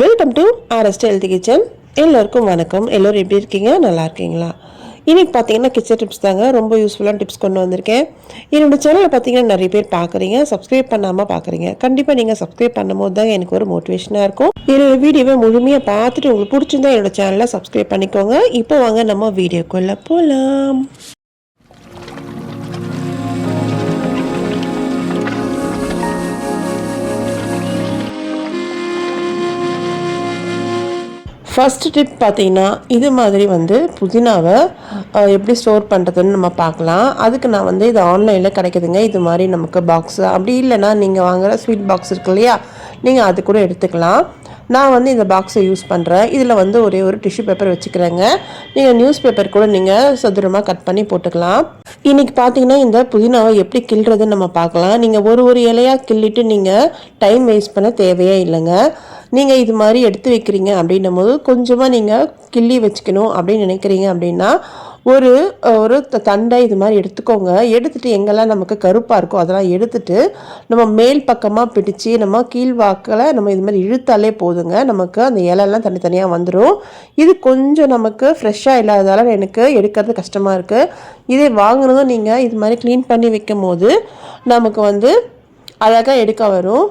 Welcome to RST health kitchen எல்லோருக்கும் வணக்கம். எல்லோரும் எப்படி இருக்கீங்க? நல்லா இருக்கீங்களா? இன்றைக்கி பார்த்தீங்கன்னா கிச்சன் டிப்ஸ் தாங்க ரொம்ப யூஸ்ஃபுல்லான டிப்ஸ் கொண்டு வந்திருக்கேன். என்னோட சேனலை பார்த்தீங்கன்னா நிறைய பேர் பார்க்குறீங்க. சப்ஸ்கிரைப் பண்ணாமல் பார்க்குறீங்க. கண்டிப்பாக நீங்கள் சப்ஸ்கிரைப் பண்ணும்போது தாங்க எனக்கு ஒரு மோட்டிவேஷனாக இருக்கும். என்னோட வீடியோவை முழுமையாக பார்த்துட்டு உங்களுக்கு பிடிச்சிருந்தா என்னோட சேனலை சப்ஸ்கிரைப் பண்ணிக்கோங்க. இப்போ வாங்க நம்ம வீடியோக்குள்ளே போகலாம் ஃபர்ஸ்ட் டிப் பார்த்தீங்கன்னா இது மாதிரி வந்து புதினாவை எப்படி ஸ்டோர் பண்ணுறதுன்னு நம்ம பார்க்கலாம். அதுக்கு நான் வந்து இது ஆன்லைனில் கிடைக்குதுங்க. இது மாதிரி நமக்கு பாக்ஸ் அப்படி இல்லைன்னா நீங்கள் வாங்குகிற ஸ்வீட் பாக்ஸ் இருக்கு இல்லையா? நீங்கள் அது கூட எடுத்துக்கலாம். நான் வந்து இந்த பாக்ஸை யூஸ் பண்ணுறேன் இதில் வந்து ஒரே ஒரு டிஷ்யூ பேப்பர் வச்சுக்கிறேங்க. நீங்கள் நியூஸ் பேப்பர் கூட நீங்கள் சதுரமாக கட் பண்ணி போட்டுக்கலாம். இன்னைக்கு பார்த்தீங்கன்னா இந்த புதினாவை எப்படி கிள்றதுன்னு நம்ம பார்க்கலாம். நீங்கள் ஒரு ஒரு இலையாக கிள்ளிட்டு நீங்கள் டைம் வேஸ்ட் பண்ண தேவையே இல்லைங்க. நீங்கள் இது மாதிரி எடுத்து வைக்கிறீங்க அப்படின்னும் போது கொஞ்சமாக நீங்கள் கிள்ளி வச்சுக்கணும் அப்படின்னு நினைக்கிறீங்க அப்படின்னா ஒரு ஒரு த- தண்டை இது மாதிரி எடுத்துக்கோங்க. எடுத்துட்டு எங்கெல்லாம் நமக்கு கருப்பாக இருக்கோ அதெல்லாம் எடுத்துட்டு நம்ம மேல் பக்கமாக பிடிச்சி நம்ம கீழ்வாக்கில் நம்ம இது மாதிரி இழுத்தாலே போதுங்க. நமக்கு அந்த இலையெல்லாம் தனித்தனியாக வந்துடும் இது கொஞ்சம் நமக்கு ஃப்ரெஷ்ஷாக இல்லாததால எனக்கு எடுக்கிறது கஷ்டமாக இருக்குது இதே வாங்கினதும் நீங்கள் இது மாதிரி க்ளீன் பண்ணி வைக்கும் போது நமக்கு வந்து அழகாக எடுக்க வரும்.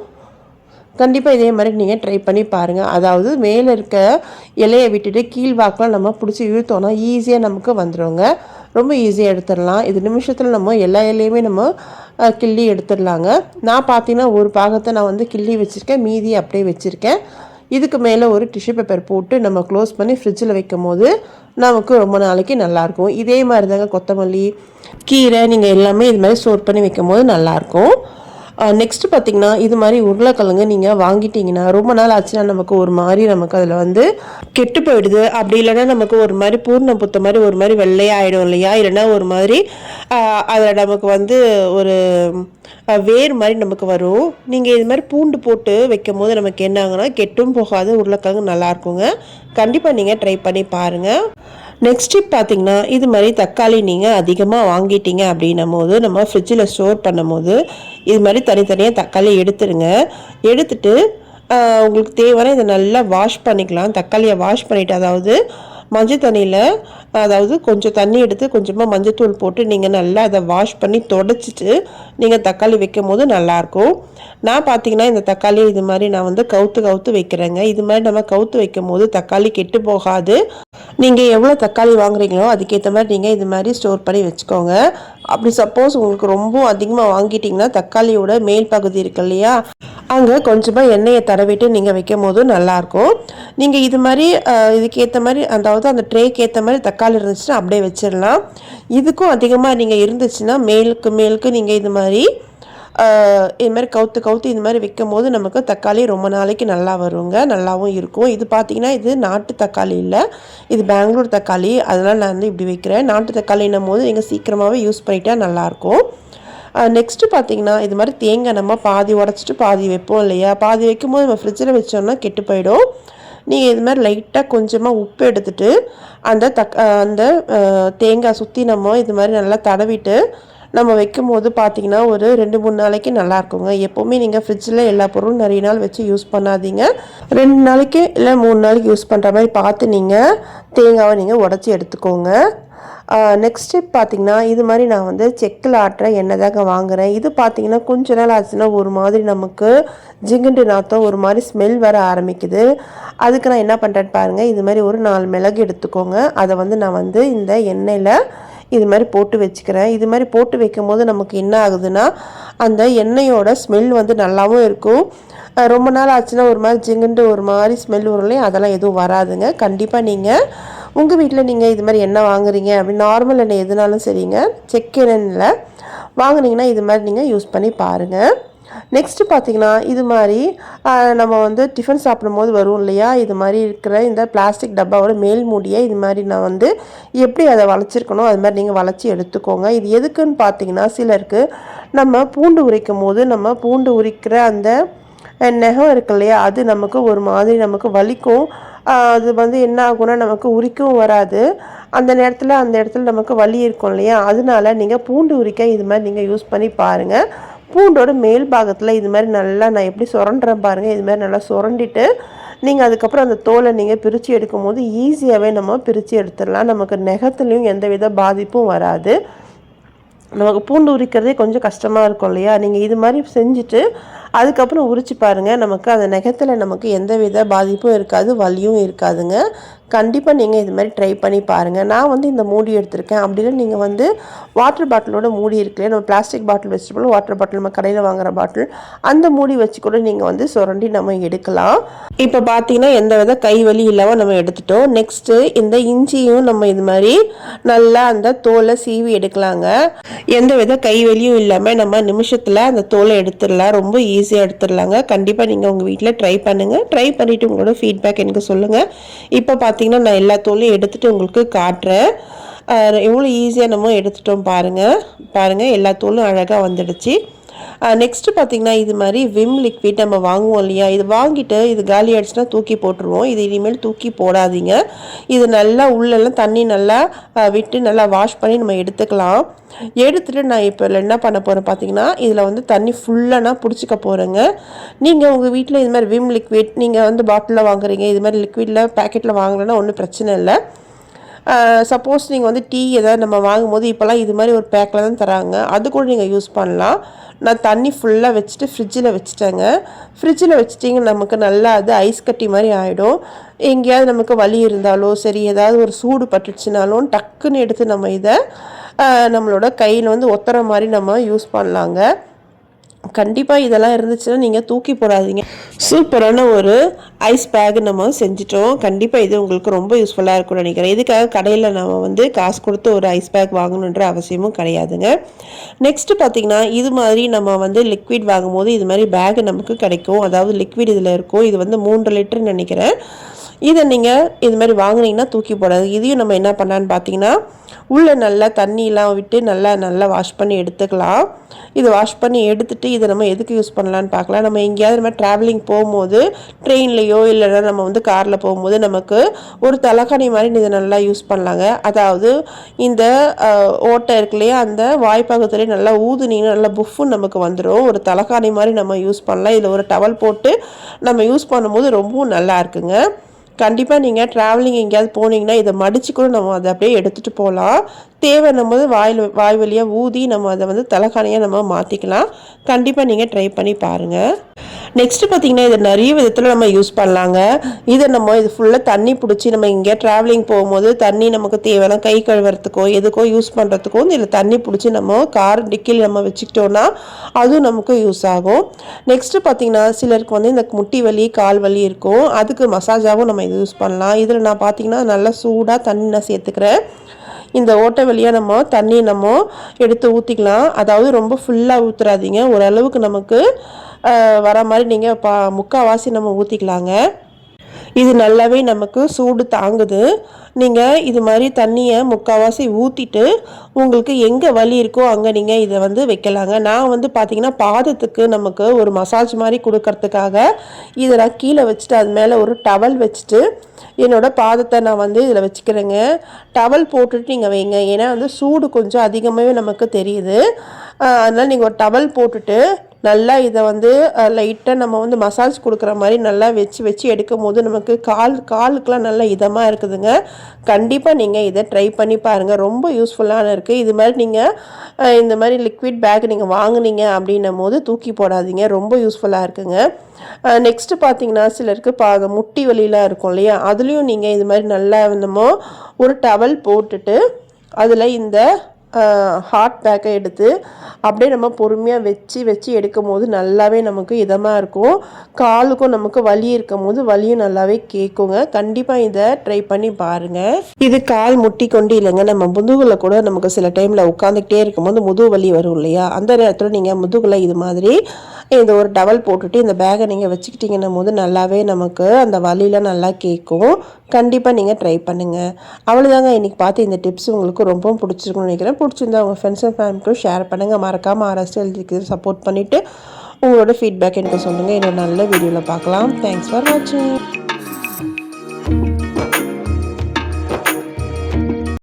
கண்டிப்பாக இதே மாதிரி நீங்கள் ட்ரை பண்ணி பாருங்கள் அதாவது மேலே இருக்க இலையை விட்டுட்டு கீழ் வாக்கில் நம்ம பிடிச்சி இழுத்தோன்னா ஈஸியாக நமக்கு வந்துடுங்க ரொம்ப ஈஸியாக எடுத்துடலாம். இது நிமிஷத்தில் நம்ம எல்லா இலையுமே நம்ம கிள்ளி எடுத்துடலாங்க. நான் பார்த்தீங்கன்னா ஒரு பாகத்தை நான் வந்து கிள்ளி வச்சுருக்கேன். மீதி அப்படியே வச்சுருக்கேன். இதுக்கு மேலே ஒரு டிஷ்யூ பேப்பர் போட்டு நம்ம க்ளோஸ் பண்ணி ஃப்ரிட்ஜில் வைக்கும் போது நமக்கு ரொம்ப நாளைக்கு நல்லாயிருக்கும். இதே மாதிரி தாங்க கொத்தமல்லி கீரை நீங்கள் எல்லாமே இது மாதிரி ஸ்டோர் பண்ணி வைக்கும் போது நல்லாயிருக்கும். நெக்ஸ்ட் பார்த்தீங்கன்னா இது மாதிரி உருளைக்கிழங்கு நீங்கள் வாங்கிட்டீங்கன்னா ரொம்ப நாள் ஆச்சுன்னா நமக்கு ஒரு மாதிரி நமக்கு அதில் வந்து கெட்டு போயிடுது. அப்படி இல்லைன்னா நமக்கு ஒரு மாதிரி பூர்ணம் புத்த மாதிரி ஒரு மாதிரி வெள்ளையாகிடும் இல்லையா? இல்லைன்னா ஒரு மாதிரி அதில் நமக்கு வந்து ஒரு வேர் மாதிரி நமக்கு வரும். நீங்கள் இது மாதிரி பூண்டு போட்டு வைக்கும் போது நமக்கு என்ன ஆகுனா கெட்டும் போகாது. உருளைக்கிழங்கு நல்லா இருக்குங்க. கண்டிப்பாக நீங்கள் ட்ரை பண்ணி பாருங்கள் நெக்ஸ்ட் டிப் பார்த்தீங்கன்னா இது மாதிரி தக்காளி நீங்கள் அதிகமாக வாங்கிட்டீங்க அப்படின்னும் போது நம்ம ஃப்ரிட்ஜில் ஸ்டோர் பண்ணும்போது இது மாதிரி தனித்தனியாக தக்காளி எடுத்துருங்க. எடுத்துட்டு உங்களுக்கு தேவையான இதை நல்லா வாஷ் பண்ணிக்கலாம். தக்காளியை வாஷ் பண்ணிவிட்டு அதாவது மஞ்சள் தண்ணியில் அதாவது கொஞ்சம் தண்ணி எடுத்து கொஞ்சமாக மஞ்சத்தூள் போட்டு நீங்கள் நல்லா அதை வாஷ் பண்ணி தொடச்சிட்டு நீங்கள் தக்காளி வைக்கும் போது நல்லாயிருக்கும். நான் பார்த்தீங்கன்னா இந்த தக்காளி இது மாதிரி நான் வந்து கவுத்து கவுத்து வைக்கிறேங்க. இது மாதிரி நம்ம கவுத்து வைக்கும் போது தக்காளி கெட்டு போகாது. நீங்கள் எவ்வளோ தக்காளி வாங்குறீங்களோ அதுக்கேற்ற மாதிரி நீங்கள் இது மாதிரி ஸ்டோர் பண்ணி வச்சுக்கோங்க. அப்படி சப்போஸ் உங்களுக்கு ரொம்ப அதிகமாக வாங்கிட்டீங்கன்னா தக்காளியோட மேல் பகுதி இருக்கு இல்லையா? அங்கே கொஞ்சமாக எண்ணெயை தடவிட்டு நீங்கள் வைக்கும் போது நல்லாயிருக்கும் நீங்கள் இது மாதிரி இதுக்கேற்ற மாதிரி அதாவது அந்த ட்ரேக்கு ஏற்ற மாதிரி தக்காளி இருந்துச்சுன்னா அப்படியே வச்சிடலாம் இதுக்கும் அதிகமாக நீங்கள் இருந்துச்சுன்னா மேலுக்கு மேலுக்கு நீங்கள் இது மாதிரி ஆஹ் இது மாதிரி கவுத்து கவுத்து இது மாதிரி வைக்கும் போது நமக்கு தக்காளி ரொம்ப நாளைக்கு நல்லா வருங்க. நல்லாவும் இருக்கும். இது பார்த்தீங்கன்னா இது நாட்டு தக்காளி இல்லை. இது பெங்களூர் தக்காளி. அதனால் நான் வந்து இப்படி வைக்கிறேன். நாட்டு தக்காளின்னும் போது நீங்கள் சீக்கிரமாகவே யூஸ் பண்ணிட்டா நல்லாயிருக்கும். நெக்ஸ்ட்டு பார்த்தீங்கன்னா இது மாதிரி தேங்காய் நம்ம பாதி உடச்சிட்டு பாதி வைப்போம் இல்லையா? பாதி வைக்கும்போது நம்ம ஃப்ரிட்ஜில் வச்சோம்னா கெட்டு போயிடும். நீங்கள் இது மாதிரி லைட்டாக கொஞ்சமாக உப்பு எடுத்துகிட்டு அந்த தக் அந்த தேங்காய் சுற்றி நம்ம இது மாதிரி நல்லா தடவிட்டு நம்ம வைக்கும் போது பார்த்தீங்கன்னா ஒரு ரெண்டு மூணு நாளைக்கு நல்லா இருக்குங்க. எப்போவுமே நீங்கள் ஃப்ரிட்ஜில் எல்லா பொருளும் நிறைய நாள் வச்சு யூஸ் பண்ணாதீங்க. ரெண்டு நாளைக்கு இல்லை மூணு நாளைக்கு யூஸ் பண்ணுற மாதிரி பார்த்து நீங்கள் தேங்காவை நீங்கள் உடச்சி எடுத்துக்கோங்க. நெக்ஸ்ட் ஸ்டெப் பார்த்தீங்கன்னா இது மாதிரி நான் வந்து செக்கில் ஆட்டுற எண்ணெய் தாங்க வாங்குறேன். இது பார்த்தீங்கன்னா கொஞ்ச நாள் ஆச்சுன்னா ஒரு மாதிரி நமக்கு ஜிங்குண்டு நாத்தம் ஒரு மாதிரி ஸ்மெல் வர ஆரம்பிக்குது. அதுக்கு நான் என்ன பண்ணுறேன்னு பாருங்கள் இது மாதிரி ஒரு நாலு மிளகு எடுத்துக்கோங்க. அதை வந்து நான் வந்து இந்த எண்ணெயில் இது மாதிரி போட்டு வச்சுக்கிறேன். இது மாதிரி போட்டு வைக்கும் போது நமக்கு என்ன ஆகுதுன்னா அந்த எண்ணெயோட ஸ்மெல் வந்து நல்லாவும் இருக்கும். ரொம்ப நாள் ஆச்சுன்னா ஒரு மாதிரி ஜிங்குண்டு ஒரு மாதிரி ஸ்மெல் வரும் அதெல்லாம் எதுவும் வராதுங்க. கண்டிப்பாக நீங்கள் உங்கள் வீட்டில் நீங்கள் இது மாதிரி எண்ணெய் வாங்குறீங்க அப்படின்னு நார்மல் எண்ணெய் எதுனாலும் சரிங்க. செக் எண்ணெயில் வாங்குனீங்கன்னா இது மாதிரி நீங்கள் யூஸ் பண்ணி பாருங்கள் நெக்ஸ்ட்டு பார்த்தீங்கன்னா இது மாதிரி நம்ம வந்து டிஃபன் சாப்பிடும்போது வரும் இல்லையா? இது மாதிரி இருக்கிற இந்த பிளாஸ்டிக் டப்பாவோட மேல் மூடியை இது மாதிரி நான் வந்து எப்படி அதை வளைச்சிருக்கணும்? அது மாதிரி நீங்கள் வளைச்சி எடுத்துக்கோங்க. இது எதுக்குன்னு பார்த்தீங்கன்னா சிலருக்கு நம்ம பூண்டு உரிக்கும் போது நம்ம பூண்டு உரிக்கிற அந்த நெகம் நகம் இருக்கு இல்லையா? அது நமக்கு ஒரு மாதிரி நமக்கு வலிக்கும். அது வந்து என்ன ஆகும்னா நமக்கு உரிக்கவும் வராது. அந்த நேரத்தில் அந்த இடத்துல நமக்கு வலி இருக்கும் இல்லையா? அதனால நீங்கள் பூண்டு உரிக்க இது மாதிரி நீங்கள் யூஸ் பண்ணி பாருங்கள் பூண்டோட மேல் பாகத்தில் இது மாதிரி நல்லா நான் எப்படி சுரண்டுறேன் பாருங்கள் இது மாதிரி நல்லா சுரண்டிட்டு நீங்கள் அதுக்கப்புறம் அந்த தோலை நீங்கள் பிரித்து எடுக்கும் போது ஈஸியாகவே நம்ம பிரித்து எடுத்துடலாம். நமக்கு நெகத்துலேயும் எந்த வித பாதிப்பும் வராது. நமக்கு பூண்டு உரிக்கிறதே கொஞ்சம் கஷ்டமாக இருக்கும் இல்லையா? நீங்கள் இது மாதிரி செஞ்சுட்டு அதுக்கப்புறம் உரிச்சு பாருங்கள் நமக்கு அந்த நெகத்தில் நமக்கு எந்த வித பாதிப்பும் இருக்காது வலியும் இருக்காதுங்க. கண்டிப்பாக நீங்கள் இது மாதிரி ட்ரை பண்ணி பாருங்கள் நான் வந்து இந்த மூடி எடுத்திருக்கேன். அப்படின்னு நீங்கள் வந்து வாட்டர் பாட்டிலோட மூடி இருக்குல்லையா நம்ம பிளாஸ்டிக் பாட்டில் வச்சுட்டு வாட்டர் பாட்டில் நம்ம கடையில் வாங்குற பாட்டில் அந்த மூடி வச்சு கூட நீங்கள் வந்து சுரண்டி நம்ம எடுக்கலாம். இப்போ பார்த்தீங்கன்னா எந்த வித கை வலி இல்லாமல் நம்ம எடுத்துட்டோம். நெக்ஸ்ட்டு இந்த இஞ்சியும் நம்ம இது மாதிரி நல்லா அந்த தோலை சீவி எடுக்கலாங்க. எந்த வித கை வலியும் இல்லாமல் நம்ம நிமிஷத்தில் அந்த தோலை எடுத்துடலாம். ரொம்ப ஈஸி ஈஸியாக எடுத்துடலாங்க. கண்டிப்பாக நீங்கள் உங்கள் வீட்டில் ட்ரை பண்ணுங்கள் ட்ரை பண்ணிவிட்டு உங்களோட ஃபீட்பேக் எனக்கு சொல்லுங்கள் இப்போ பார்த்தீங்கன்னா நான் எல்லா தோலையும் எடுத்துகிட்டு உங்களுக்கு காட்டுறேன். எவ்வளோ ஈஸியாக நம்ம எடுத்துட்டோம் பாருங்கள் பாருங்கள் எல்லா தோலும் அழகாக வந்துடுச்சு. நெக்ஸ்ட்டு பார்த்திங்கன்னா இது மாதிரி விம் லிக்விட் நம்ம வாங்குவோம் இல்லையா? இது வாங்கிட்டு இது காலி ஆயிடுச்சுன்னா தூக்கி போட்டுருவோம். இது இனிமேல் தூக்கி போடாதீங்க. இது நல்லா உள்ளெல்லாம் தண்ணி நல்லா விட்டு நல்லா வாஷ் பண்ணி நம்ம எடுத்துக்கலாம். எடுத்துகிட்டு நான் இப்போ என்ன பண்ண போகிறேன் பார்த்தீங்கன்னா இதில் வந்து தண்ணி ஃபுல்லாக நான் பிடிச்சிக்க போகிறேங்க நீங்கள் உங்கள் வீட்டில் இது மாதிரி விம் லிக்விட் நீங்கள் வந்து பாட்டிலில் வாங்குறீங்க இது மாதிரி லிக்விடில் பேக்கெட்டில் வாங்கலைன்னா ஒன்றும் பிரச்சனை இல்லை. சப்போஸ் நீங்கள் வந்து டீ எதாவது நம்ம வாங்கும்போது இப்போல்லாம் இது மாதிரி ஒரு பேக்கில் தான் தராங்க. அது கூட நீங்கள் யூஸ் பண்ணலாம். நான் தண்ணி ஃபுல்லாக வச்சுட்டு ஃப்ரிட்ஜில் வச்சுட்டேங்க. ஃப்ரிட்ஜில் வச்சுட்டிங்க நமக்கு நல்லா அது ஐஸ் கட்டி மாதிரி ஆகிடும் எங்கேயாவது நமக்கு வலி இருந்தாலோ சரி ஏதாவது ஒரு சூடு பட்டுச்சுனாலும் டக்குன்னு எடுத்து நம்ம இதை நம்மளோட கையில் வந்து ஒத்துற மாதிரி நம்ம யூஸ் பண்ணலாங்க. கண்டிப்பாக இதெல்லாம் இருந்துச்சுன்னா நீங்கள் தூக்கி போடாதீங்க. சூப்பரான ஒரு ஐஸ் பேக் நம்ம செஞ்சிட்டோம். கண்டிப்பாக இது உங்களுக்கு ரொம்ப யூஸ்ஃபுல்லாக இருக்கும்னு நினைக்கிறேன். இதுக்காக கடையில் நம்ம வந்து காசு கொடுத்து ஒரு ஐஸ் பேக் வாங்கணுன்ற அவசியமும் கிடையாதுங்க. நெக்ஸ்ட்டு பார்த்திங்கன்னா இது மாதிரி நம்ம வந்து லிக்விட் வாங்கும்போது இது மாதிரி பேக் நமக்கு கிடைக்கும். அதாவது லிக்விட் இதில் இருக்கும். இது வந்து மூன்று லிட்டர்னு நினைக்கிறேன். இதை நீங்கள் இது மாதிரி வாங்கினீங்கன்னா தூக்கி போடாது இதையும் நம்ம என்ன பண்ணான்னு பார்த்தீங்கன்னா உள்ளே நல்லா தண்ணியெலாம் விட்டு நல்லா நல்லா வாஷ் பண்ணி எடுத்துக்கலாம். இது வாஷ் பண்ணி எடுத்துகிட்டு இதை நம்ம எதுக்கு யூஸ் பண்ணலான்னு பார்க்கலாம். நம்ம எங்கேயாவது நம்ம ட்ராவலிங் போகும்போது ட்ரெயின்லேயோ இல்லைன்னா நம்ம வந்து காரில் போகும்போது நமக்கு ஒரு தலைக்கணி மாதிரி இதை நல்லா யூஸ் பண்ணலாங்க. அதாவது இந்த ஓட்டை இருக்கு அந்த வாய்ப்பாகத்துலேயே நல்லா ஊதுனீங்கன்னா நல்லா புஃப்புன்னு நமக்கு வந்துடும் ஒரு தலைக்காணி மாதிரி நம்ம யூஸ் பண்ணலாம். இதில் ஒரு டவல் போட்டு நம்ம யூஸ் பண்ணும்போது ரொம்பவும் நல்லா இருக்குங்க. கண்டிப்பாக நீங்கள் ட்ராவலிங் எங்கேயாவது போனீங்கன்னா இதை மடித்து கூட நம்ம அதை அப்படியே எடுத்துகிட்டு போகலாம் தேவைன்னும் போது வாயில் வாய் வழியாக ஊதி நம்ம அதை வந்து தலைக்கானையாக நம்ம மாற்றிக்கலாம் கண்டிப்பாக நீங்கள் ட்ரை பண்ணி பாருங்கள் நெக்ஸ்ட்டு பார்த்திங்கன்னா இதை நிறைய விதத்தில் நம்ம யூஸ் பண்ணலாங்க. இதை நம்ம இது ஃபுல்லாக தண்ணி பிடிச்சி நம்ம இங்கே ட்ராவலிங் போகும்போது தண்ணி நமக்கு தேவையான கை கழுவுறதுக்கோ எதுக்கோ யூஸ் பண்ணுறதுக்கோ இதில் தண்ணி பிடிச்சி நம்ம கார் டிக்கில் நம்ம வச்சுக்கிட்டோன்னா அதுவும் நமக்கு யூஸ் ஆகும். நெக்ஸ்ட்டு பார்த்திங்கன்னா சிலருக்கு வந்து இந்த முட்டி வலி கால் வலி இருக்கும். அதுக்கு மசாஜாகவும் நம்ம இது யூஸ் பண்ணலாம். இதில் நான் பார்த்திங்கன்னா நல்லா சூடாக தண்ணி நான் சேர்த்துக்கிறேன். இந்த ஓட்டை வழியாக நம்ம தண்ணி நம்ம எடுத்து ஊற்றிக்கலாம் அதாவது ரொம்ப ஃபுல்லாக ஊற்றுறாதீங்க ஓரளவுக்கு நமக்கு வர மாதிரி நீங்கள் பா முக்கால்வாசி நம்ம ஊற்றிக்கலாங்க இது நல்லாவே நமக்கு சூடு தாங்குது. நீங்கள் இது மாதிரி தண்ணியை முக்கால்வாசி ஊற்றிட்டு உங்களுக்கு எங்கே வலி இருக்கோ அங்கே நீங்கள் இதை வந்து வைக்கலாங்க. நான் வந்து பார்த்திங்கன்னா பாதத்துக்கு நமக்கு ஒரு மசாஜ் மாதிரி கொடுக்கறதுக்காக இதை நான் கீழே வச்சுட்டு அது மேலே ஒரு டவல் வச்சுட்டு என்னோடய பாதத்தை நான் வந்து இதில் வச்சுக்கிறேங்க. டவல் போட்டுட்டு நீங்கள் வைங்க. ஏன்னா வந்து சூடு கொஞ்சம் அதிகமாகவே நமக்கு தெரியுது. அதனால் நீங்கள் ஒரு டவல் போட்டுட்டு நல்லா இதை வந்து லைட்டாக நம்ம வந்து மசாஜ் கொடுக்குற மாதிரி நல்லா வச்சு வச்சு எடுக்கும் போது நமக்கு கால் காலுக்கெலாம் நல்லா இதமாக இருக்குதுங்க. கண்டிப்பாக நீங்கள் இதை ட்ரை பண்ணி பாருங்கள் ரொம்ப யூஸ்ஃபுல்லான இருக்குது இது மாதிரி நீங்கள் இந்த மாதிரி லிக்விட் பேக் நீங்கள் வாங்கினீங்க அப்படின்னும் போது தூக்கி போடாதீங்க. ரொம்ப யூஸ்ஃபுல்லாக இருக்குங்க. நெக்ஸ்ட்டு பார்த்தீங்கன்னா சிலருக்கு பா முட்டி வலியெலாம் இருக்கும் இல்லையா? அதுலேயும் நீங்கள் இது மாதிரி நல்லா நம்ம ஒரு டவல் போட்டுட்டு அதில் இந்த ஹாட் பேக்கை எடுத்து அப்படியே நம்ம பொறுமையாக வச்சு வச்சு எடுக்கும் போது நல்லாவே நமக்கு இதமாக இருக்கும். காலுக்கும் நமக்கு வலி இருக்கும் போது வலியும் நல்லாவே கேட்குங்க கண்டிப்பாக இதை ட்ரை பண்ணி பாருங்கள் இது கால் முட்டி கொண்டு இல்லைங்க. நம்ம முதுகில் கூட நமக்கு சில டைமில் உட்காந்துக்கிட்டே இருக்கும்போது முதுகு வலி வரும் இல்லையா? அந்த நேரத்தில் நீங்கள் முதுகில் இது மாதிரி இந்த ஒரு டவல் போட்டுட்டு இந்த பேகை நீங்கள் வச்சுக்கிட்டீங்கன்னும் போது நல்லாவே நமக்கு அந்த வலியில் நல்லா கேட்கும் கண்டிப்பாக நீங்கள் ட்ரை பண்ணுங்கள் அவ்வளோதாங்க இன்றைக்கி பார்த்து இந்த டிப்ஸ் உங்களுக்கு ரொம்பவும் பிடிச்சிருக்குன்னு நினைக்கிறேன். பிடிச்சிருந்தா உங்கள் ஃப்ரெண்ட்ஸ் அண்ட் ஃபேமிலிக்கும் ஷேர் பண்ணுங்கள் மறக்காமல் அரசு எழுதிக்கு சப்போர்ட் பண்ணிவிட்டு உங்களோட ஃபீட்பேக் எனக்கு சொல்லுங்கள் இன்னும் நல்ல வீடியோவில் பார்க்கலாம். தேங்க்ஸ் ஃபார் வாட்சிங்